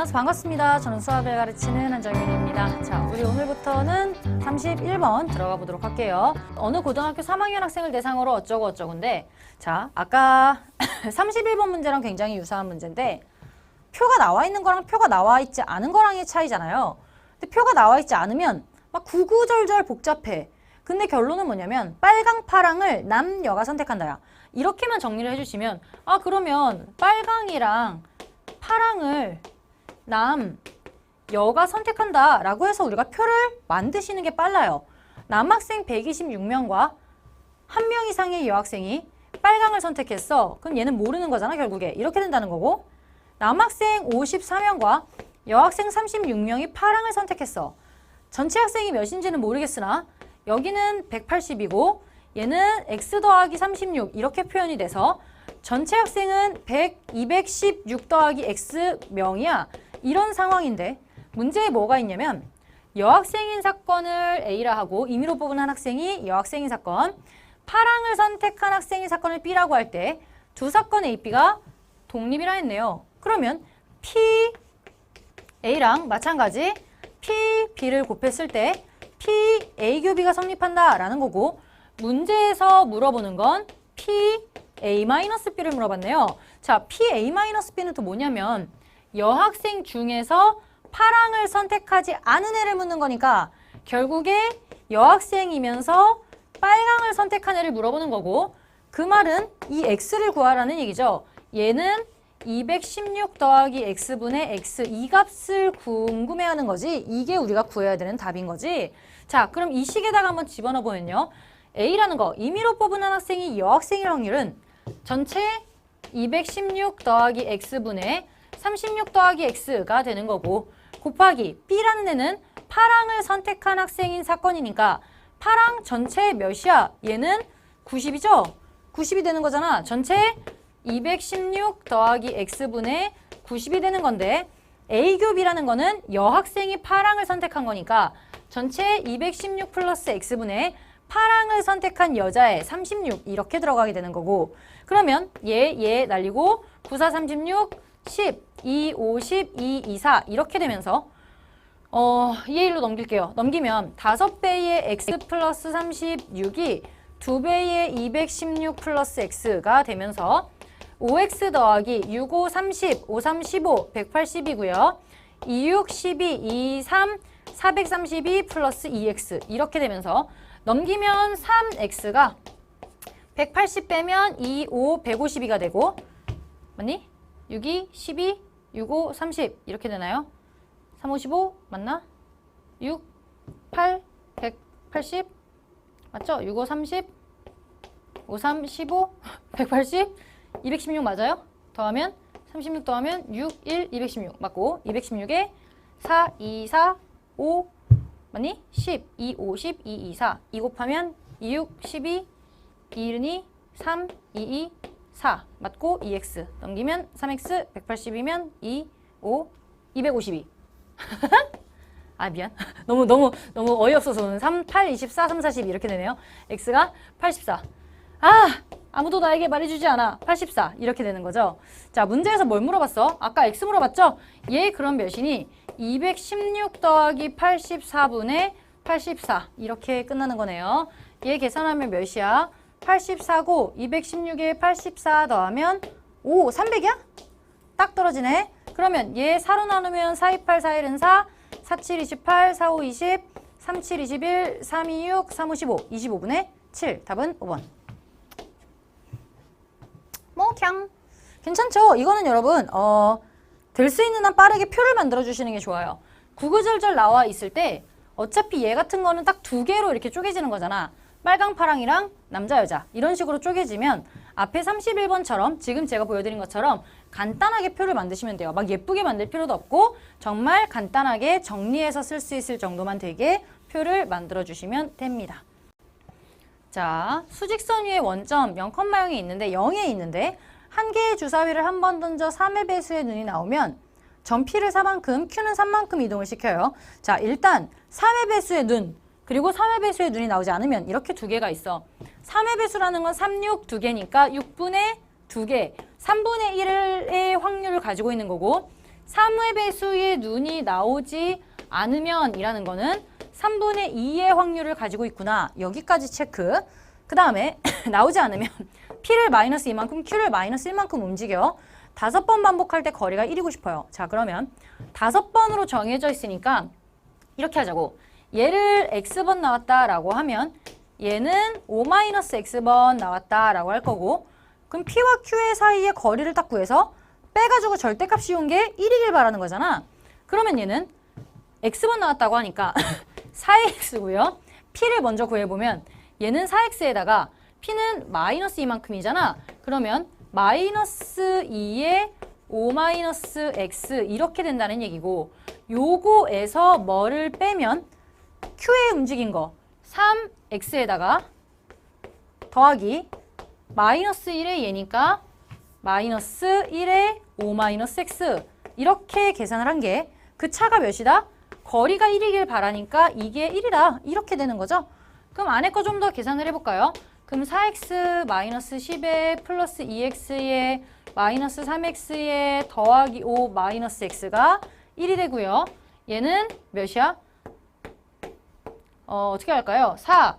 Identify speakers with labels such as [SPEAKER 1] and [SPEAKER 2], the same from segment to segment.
[SPEAKER 1] 만나서 반갑습니다. 저는 수학을 가르치는 한정윤입니다. 자, 우리 오늘부터는 31번 들어가 보도록 할게요. 어느 고등학교 3학년 학생을 대상으로 어쩌고 어쩌고인데 자, 아까 31번 문제랑 굉장히 유사한 문제인데 표가 나와 있는 거랑 표가 나와 있지 않은 거랑의 차이잖아요. 근데 표가 나와 있지 않으면 막 구구절절 복잡해. 근데 결론은 뭐냐면 빨강, 파랑을 남, 여가 선택한다야. 이렇게만 정리를 해주시면 아 그러면 빨강이랑 파랑을 남, 여가 선택한다 라고 해서 우리가 표를 만드시는 게 빨라요. 남학생 126명과 한 명 이상의 여학생이 빨강을 선택했어. 그럼 얘는 모르는 거잖아 결국에. 이렇게 된다는 거고 남학생 54명과 여학생 36명이 파랑을 선택했어. 전체 학생이 몇인지는 모르겠으나 여기는 180이고 얘는 x 더하기 36 이렇게 표현이 돼서 전체 학생은 100, 216 더하기 x 명이야. 이런 상황인데 문제에 뭐가 있냐면 여학생인 사건을 A라 하고 임의로 뽑은 한 학생이 여학생인 사건 파랑을 선택한 학생인 사건을 B라고 할 때 두 사건 A, B가 독립이라 했네요. 그러면 P, A랑 마찬가지 P, B를 곱했을 때 P, A 교비가 성립한다라는 거고 문제에서 물어보는 건 P, A-B를 물어봤네요. 자, P, A-B는 또 뭐냐면 여학생 중에서 파랑을 선택하지 않은 애를 묻는 거니까 결국에 여학생이면서 빨강을 선택한 애를 물어보는 거고 그 말은 이 x를 구하라는 얘기죠. 얘는 216 더하기 x분의 x 이 값을 궁금해하는 거지 이게 우리가 구해야 되는 답인 거지 자 그럼 이 식에다가 한번 집어넣어 보면요 A라는 거 임의로 뽑은 한 학생이 여학생일 확률은 전체 216 더하기 x분의 36 더하기 x가 되는 거고 곱하기 B라는 애는 파랑을 선택한 학생인 사건이니까 파랑 전체 몇이야? 얘는 90이죠? 90이 되는 거잖아. 전체 216 더하기 x분의 90이 되는 건데 A교비라는 거는 여학생이 파랑을 선택한 거니까 전체 216 플러스 x분의 파랑을 선택한 여자의 36 이렇게 들어가게 되는 거고 그러면 얘, 얘 날리고 9, 4, 36, 10, 2, 50, 2, 2, 4 이렇게 되면서 어, 2의 1로 넘길게요. 넘기면 5배의 x 플러스 36이 2배의 216 플러스 x가 되면서 5x 더하기 6, 5, 30, 5, 3, 15, 180이고요. 2, 6, 12, 2, 3, 432 플러스 2x 이렇게 되면서 넘기면 3x가 180 빼면 2, 5, 152가 되고 맞니? 6, 2, 12, 6, 5, 30 이렇게 되나요? 3, 5, 15 맞나? 6, 8, 180 맞죠? 6, 5, 30 5, 3, 15 180 216 맞아요? 더하면 36 더하면 6, 1, 216 맞고 216에 4, 2, 4, 5 맞니? 10, 2, 5, 10, 2, 2, 4 2 곱하면 2, 6, 12 2, 1, 2, 3, 2, 2, 4 맞고 2x 넘기면 3x 180이면 2, 5, 252 아 미안. 너무 너무 너무 어이없어서 3, 8, 24, 3, 40 이렇게 되네요. x가 84 아 아무도 나에게 말해주지 않아. 84 이렇게 되는 거죠. 자 문제에서 뭘 물어봤어? 아까 x 물어봤죠? 얘 그럼 몇이니 216 더하기 84분의 84 이렇게 끝나는 거네요. 얘 계산하면 몇이야? 84고 216에 84 더하면 오 300이야? 딱 떨어지네. 그러면 얘 4로 나누면 4, 2, 8, 4, 1은 4 4, 7, 28, 4, 5, 20 3, 7, 21 3, 2, 6 3, 5, 15 25분의 7 답은 5번. 뭐 그냥 괜찮죠? 이거는 여러분 어, 될 수 있는 한 빠르게 표를 만들어 주시는 게 좋아요. 구구절절 나와 있을 때 어차피 얘 같은 거는 딱 두 개로 이렇게 쪼개지는 거잖아. 빨강 파랑이랑 남자 여자 이런 식으로 쪼개지면 앞에 31번처럼 지금 제가 보여드린 것처럼 간단하게 표를 만드시면 돼요. 막 예쁘게 만들 필요도 없고 정말 간단하게 정리해서 쓸 수 있을 정도만 되게 표를 만들어 주시면 됩니다. 자, 수직선 위에 원점 0,0이 있는데 0에 있는데 한 개의 주사위를 한 번 던져 3의 배수의 눈이 나오면 점 P를 4만큼, Q는 3만큼 이동을 시켜요. 자, 일단 3의 배수의 눈, 그리고 3의 배수의 눈이 나오지 않으면 이렇게 두 개가 있어. 3의 배수라는 건 3, 6 두 개니까 6분의 두 개, 3분의 1의 확률을 가지고 있는 거고 3의 배수의 눈이 나오지 않으면 이라는 거는 3분의 2의 확률을 가지고 있구나. 여기까지 체크. 그 다음에 나오지 않으면 P를 마이너스 이만큼, Q를 마이너스 1만큼 움직여. 다섯 번 반복할 때 거리가 1이고 싶어요. 자, 그러면 다섯 번으로 정해져 있으니까 이렇게 하자고. 얘를 x번 나왔다라고 하면 얘는 5-x번 나왔다라고 할 거고 그럼 P와 Q의 사이의 거리를 딱 구해서 빼가지고 절대값 씌운 게 1이길 바라는 거잖아. 그러면 얘는 x번 나왔다고 하니까 4x고요. P를 먼저 구해보면 얘는 4x에다가 P는 마이너스 이만큼이잖아. 그러면 마이너스 2에 5-x 이렇게 된다는 얘기고 요거에서 뭐를 빼면 Q에 움직인 거 3x에다가 더하기 마이너스 1의 얘니까 마이너스 1의 5-x 이렇게 계산을 한 게 그 차가 몇이다? 거리가 1이길 바라니까 이게 1이다 이렇게 되는 거죠. 그럼 안에 거 좀 더 계산을 해볼까요? 그럼 4x 마이너스 10에 플러스 2x에 마이너스 3x에 더하기 5 마이너스 x가 1이 되고요. 얘는 몇이야? 어, 어떻게 할까요? 4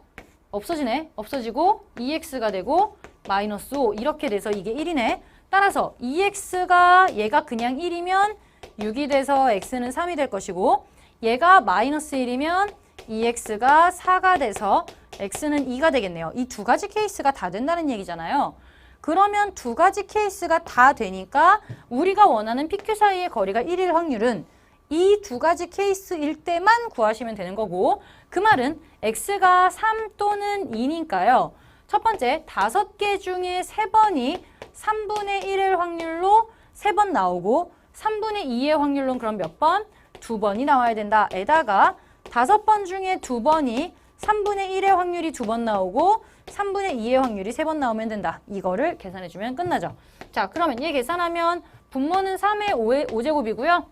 [SPEAKER 1] 없어지네. 없어지고 2x가 되고 마이너스 5 이렇게 돼서 이게 1이네. 따라서 2x가 얘가 그냥 1이면 6이 돼서 x는 3이 될 것이고 얘가 마이너스 1이면 2x가 4가 돼서 x는 2가 되겠네요. 이 두 가지 케이스가 다 된다는 얘기잖아요. 그러면 두 가지 케이스가 다 되니까 우리가 원하는 PQ 사이의 거리가 1일 확률은 이 두 가지 케이스일 때만 구하시면 되는 거고 그 말은 x가 3 또는 2니까요. 첫 번째 다섯 개 중에 세 번이 3분의 1의 확률로 세 번 나오고 3분의 2의 확률로는 그럼 몇 번? 두 번이 나와야 된다. 에다가 다섯 번 중에 두 번이 3분의 1의 확률이 두 번 나오고 3분의 2의 확률이 세 번 나오면 된다. 이거를 계산해주면 끝나죠. 자, 그러면 얘 계산하면 분모는 3의 5의 5제곱이고요.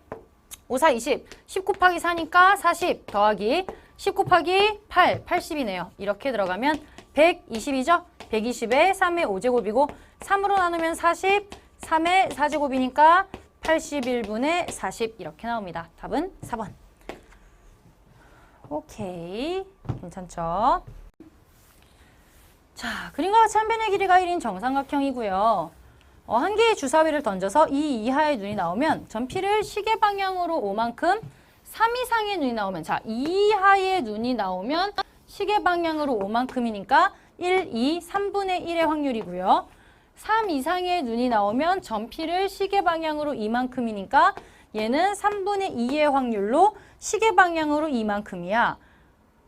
[SPEAKER 1] 5, 4, 20. 10 곱하기 4니까 40 더하기 10 곱하기 8, 80이네요. 이렇게 들어가면 120이죠? 120에 3의 5제곱이고 3으로 나누면 40, 3의 4제곱이니까 81분의 40 이렇게 나옵니다. 답은 4번. 오케이. 괜찮죠? 자, 그림과 같이 한 변의 길이가 1인 정삼각형이고요. 어, 한 개의 주사위를 던져서 이 이하의 눈이 나오면 전피를 시계 방향으로 5만큼 3 이상의 눈이 나오면 자, 2 이하의 눈이 나오면 시계 방향으로 5만큼이니까 1, 2, 3분의 1의 확률이고요. 3 이상의 눈이 나오면 전피를 시계 방향으로 이만큼이니까 얘는 3분의 2의 확률로 시계 방향으로 이만큼이야.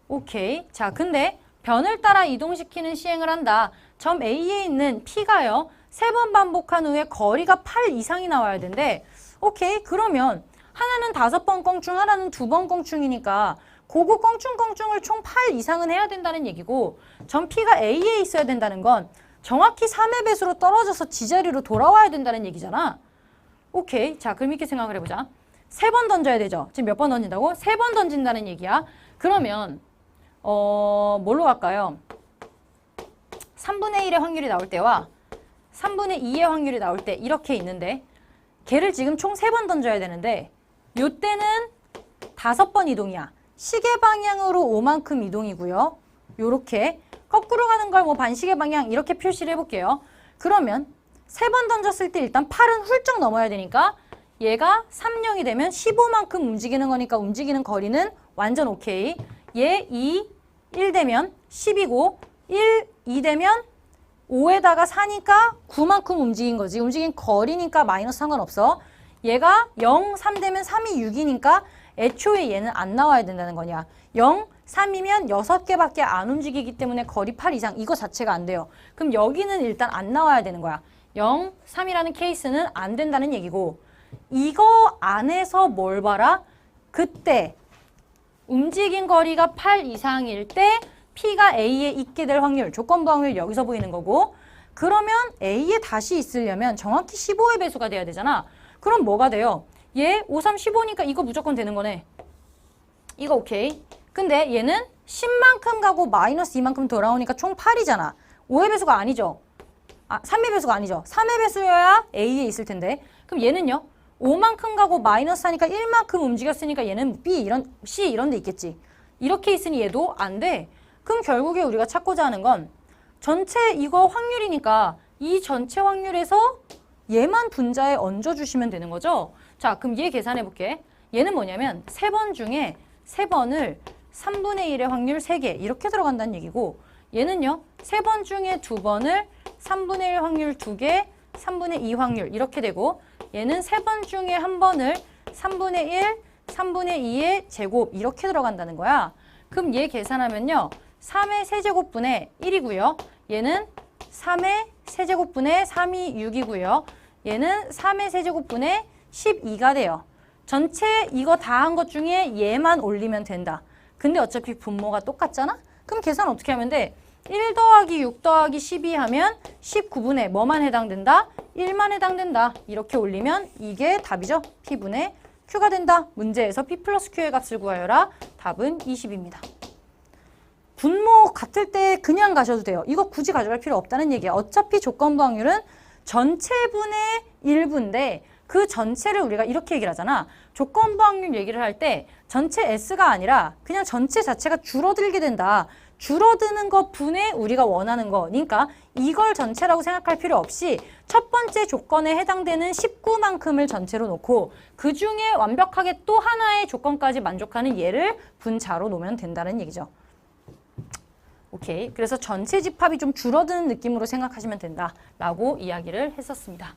[SPEAKER 1] 오케이. 자, 근데 변을 따라 이동시키는 시행을 한다. 점 A에 있는 P가요. 세 번 반복한 후에 거리가 8 이상이 나와야 된대. 오케이. 그러면 하나는 다섯 번 껑충, 하나는 두 번 껑충이니까 고구 껑충껑충을 총 8 이상은 해야 된다는 얘기고 점 P가 A에 있어야 된다는 건 정확히 3의 배수로 떨어져서 지자리로 돌아와야 된다는 얘기잖아. 오케이. 자, 그럼 이렇게 생각을 해보자. 세 번 던져야 되죠. 지금 몇 번 던진다고? 세 번 던진다는 얘기야. 그러면 어, 뭘로 갈까요? 3분의 1의 확률이 나올 때와 3분의 2의 확률이 나올 때 이렇게 있는데 걔를 지금 총 세 번 던져야 되는데 요때는 다섯 번 이동이야. 시계 방향으로 5만큼 이동이고요. 요렇게 거꾸로 가는 걸 뭐 반시계 방향 이렇게 표시를 해볼게요. 그러면 세 번 던졌을 때 일단 8은 훌쩍 넘어야 되니까 얘가 3, 0이 되면 15만큼 움직이는 거니까 움직이는 거리는 완전 오케이. 얘 2, 1 되면 10이고 1, 2 되면 5에다가 4니까 9만큼 움직인 거지. 움직인 거리니까 마이너스 상관없어. 얘가 0, 3 되면 3이 6이니까 애초에 얘는 안 나와야 된다는 거냐. 0, 3이면 6개밖에 안 움직이기 때문에 거리 8 이상 이거 자체가 안 돼요. 그럼 여기는 일단 안 나와야 되는 거야. 0, 3이라는 케이스는 안 된다는 얘기고 이거 안에서 뭘 봐라? 그때 움직인 거리가 8 이상일 때 P가 A에 있게 될 확률, 조건부 확률 여기서 보이는 거고 그러면 A에 다시 있으려면 정확히 15의 배수가 돼야 되잖아. 그럼 뭐가 돼요? 얘 5, 3, 15니까 이거 무조건 되는 거네. 이거 오케이. 근데 얘는 10만큼 가고 마이너스 2만큼 돌아오니까 총 8이잖아. 5의 배수가 아니죠. 아, 3의 배수가 아니죠. 3의 배수여야 A에 있을 텐데. 그럼 얘는요? 5만큼 가고 마이너스 하니까 1만큼 움직였으니까 얘는 B 이런 C 이런 데 있겠지. 이렇게 있으니 얘도 안 돼. 그럼 결국에 우리가 찾고자 하는 건 전체 이거 확률이니까 이 전체 확률에서 얘만 분자에 얹어주시면 되는 거죠. 자, 그럼 얘 계산해 볼게. 얘는 뭐냐면 세 번 중에 세 번을 3분의 1의 확률 3개 이렇게 들어간다는 얘기고 얘는요. 세 번 중에 두 번을 3분의 1 확률 2개, 3분의 2 확률 이렇게 되고 얘는 세 번 중에 한 번을 3분의 1, 3분의 2의 제곱 이렇게 들어간다는 거야. 그럼 얘 계산하면요. 3의 세제곱분의 1이고요. 얘는 3의 세제곱분의 3이 6이고요. 얘는 3의 세제곱분의 12가 돼요. 전체 이거 다 한 것 중에 얘만 올리면 된다. 근데 어차피 분모가 똑같잖아? 그럼 계산 어떻게 하면 돼? 1 더하기 6 더하기 12 하면 19분의 뭐만 해당된다? 1만 해당된다. 이렇게 올리면 이게 답이죠. P분의 Q가 된다. 문제에서 P 플러스 Q의 값을 구하여라. 답은 20입니다. 분모 같을 때 그냥 가셔도 돼요. 이거 굳이 가져갈 필요 없다는 얘기야. 어차피 조건부 확률은 전체분의 일부인데 그 전체를 우리가 이렇게 얘기를 하잖아. 조건부 확률 얘기를 할 때 전체 S가 아니라 그냥 전체 자체가 줄어들게 된다. 줄어드는 것 분의 우리가 원하는 거. 그러니까 이걸 전체라고 생각할 필요 없이 첫 번째 조건에 해당되는 19만큼을 전체로 놓고 그 중에 완벽하게 또 하나의 조건까지 만족하는 얘를 분자로 놓으면 된다는 얘기죠. 오케이. 그래서 전체 집합이 좀 줄어드는 느낌으로 생각하시면 된다라고 이야기를 했었습니다.